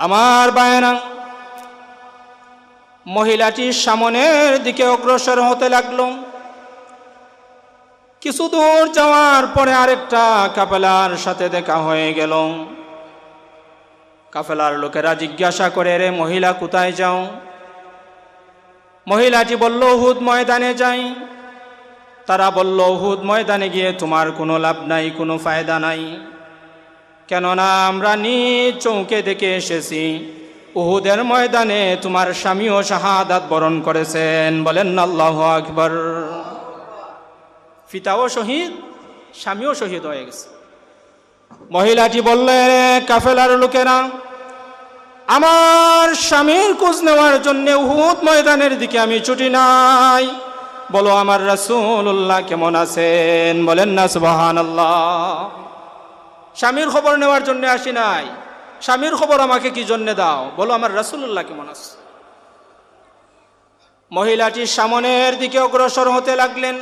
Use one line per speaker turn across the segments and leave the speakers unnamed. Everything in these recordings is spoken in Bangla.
আমার বায়না, মহিলাটি সামনের দিকে অগ্রসর হতে লাগল। কিছু দূর যাওয়ার পরে আরেকটা কাপেলার সাথে দেখা হয়ে গেল। কাফেলার লোকেরা জিজ্ঞাসা করে, রে মহিলা, কোথায় যাও? মহিলাটি বলল হুদ ময়দানে যাই। তারা বলল হুদ ময়দানে গিয়ে তোমার কোনো লাভ নাই, কোনো ফায়দা নাই। কেননা আমরা নিজ চৌকে দেখে এসেছি। উহুদের ময়দানে তোমার স্বামীও শাহাদাত বরণ করেছেন। বলেন আল্লাহ আকবর। পিতাও শহীদ, স্বামীও শহীদ হয়ে গেছে। মহিলাটি বললে কাফেলার লোকেরা, আমার স্বামীর খোঁজ নেওয়ার জন্য উহুদ ময়দানের দিকে আমি ছুটি নাই। বলো, আমার রাসূলুল্লাহ কেমন আছেন? বলেন না সুবাহান স্বামীর খবর নেওয়ার জন্য আসি নাই। স্বামীর খবর আমাকে কি জন্য দাও? বলো আমার রাসূলুল্লাহ কেমন আছে? মহিলাটি সামনের দিকে অগ্রসর হতে লাগলেন।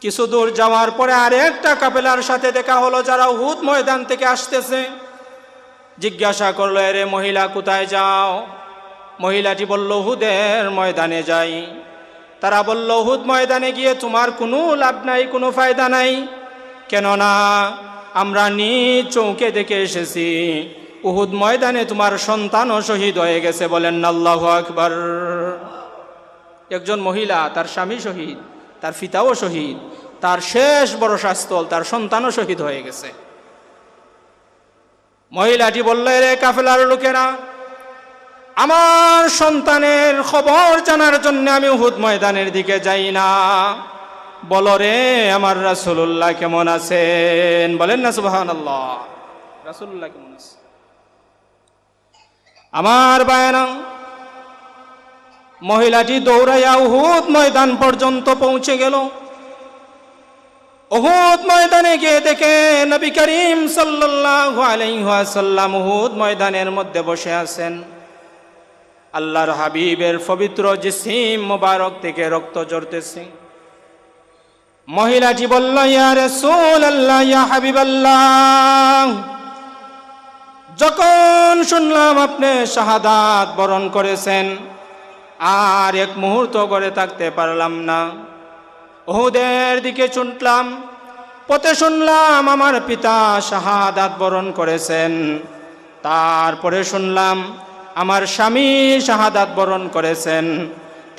কিছু দূর যাওয়ার পরে আরেকটা কাপেলার সাথে দেখা হলো যারা হুদ ময়দান থেকে আসতেছে। জিজ্ঞাসা করল, এরে মহিলা, কোথায় যাও? মহিলাটি বলল হুদের ময়দানে যাই। তারা বলল হুদ ময়দানে গিয়ে তোমার কোনো লাভ নাই, কোনো ফায়দা নাই। কেননা আমরা নিজ চৌকে দেখে এসেছি। উহুদ ময়দানে তোমার সন্তানও শহীদ হয়ে গেছে বলেন আল্লাহ আকবর। একজন মহিলা, তার স্বামী শহীদ, তার পিতাও শহীদ, তার শেষ বড়শাস্থল তার সন্তানও শহীদ হয়ে গেছে। মহিলাটি বলল রে কাফেলার লোকেরা, আমার সন্তানের খবর জানার জন্য আমি হুদ ময়দানের দিকে যাই না। বলো রে, আমার রাসুল্লাহ কেমন আছেন? বলেন না সুবাহান আল্লাহ রাসুল্লাহ কেমন আছে আমার বায়না, মহিলাটি দৌড়াইয়া উহুদ ময়দান পর্যন্ত পৌঁছে গেল। উহুদ ময়দানে গিয়ে দেখে নবী করিম সাল্লাল্লাহু আলাইহি উহুদ ময়দানের মধ্যে বসে আছেন। আল্লাহর হাবিবের পবিত্র জিসিম মোবারক থেকে রক্ত ঝরতেছে। মহিলাটি বলল যখন শুনলাম আপনি শাহাদাত বরণ করেছেন, আর এক মুহূর্ত করে থাকতে পারলাম না। ওহুদের দিকে ছুটলাম পথে শুনলাম আমার পিতা শাহাদাত বরণ করেছেন। তারপরে শুনলাম আমার স্বামী শাহাদাত বরণ করেছেন।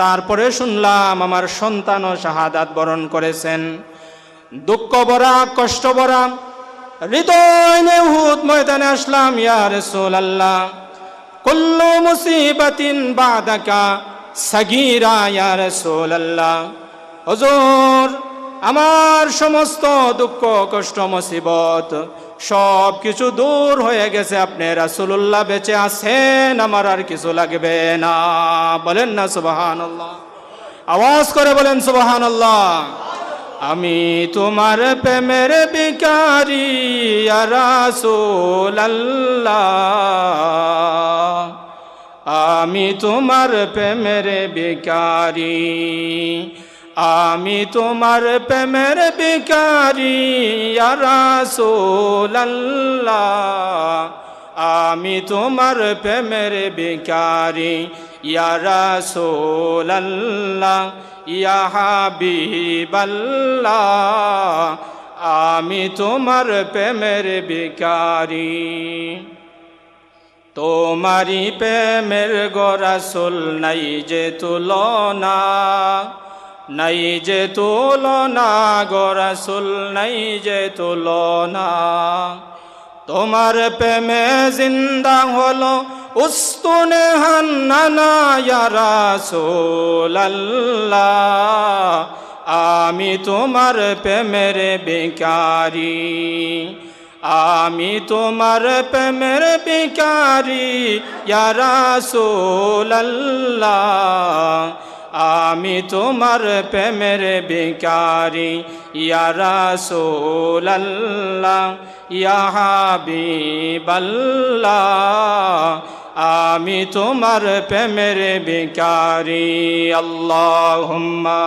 তারপরে শুনলাম আমার সন্তানও শাহাদাত বরণ করেছেন। দুঃখ ভরা, কষ্ট ভরা, হৃদয় নেহুদ ময়দানে আসলাম, ইয়া রাসূলুল্লাহ, কুল্লু মুসিবাতিন বাদাকা সাগীরা, ইয়া রাসূলুল্লাহ। হুজুর, আমার সমস্ত দুঃখ, কষ্ট, মুসিবত সব কিছু দূর হয়ে গেছে। আপনি রাসূলুল্লাহ বেঁচে আছেন, আমার আর কিছু লাগবে না। বলেন না, সুবহানাল্লাহ। আওয়াজ করে বলেন, সুবহানাল্লাহ। আমি তোমার প্রেমের বিকারি রাসূলুল্লাহ। আমি তোমার প্রেমের বিকারি আমি তোমার প্রেমের বিকারি রাসূলুল্লাহ। আমি তোমার প্রেমের বিকারি ইয়া রাসূলুল্লাহ, ইয়া আমি তোমার প্রেমের বিকারি তোমারি প্রেমের গরাসুল নাই যে তুলনা। নাই যে তুলনা গরাসুল নাই যে তুলনা তোমার প্রেমে জিন্দা হলো উস্তুনে হান্নানা রাসূলুল্লাহ। আমি তোমার প্রেমের বেকারি আমি তোমার প্রেমের বেকারি ইয়া রাসূলুল্লাহ। আমি তোমার প্রেমের বিকারি ইয়ারা রাসূলুল্লাহ ইয়াহাবি বল্লা আমি তোমার প্রেমের বেকারি আল্লাহুম্মা।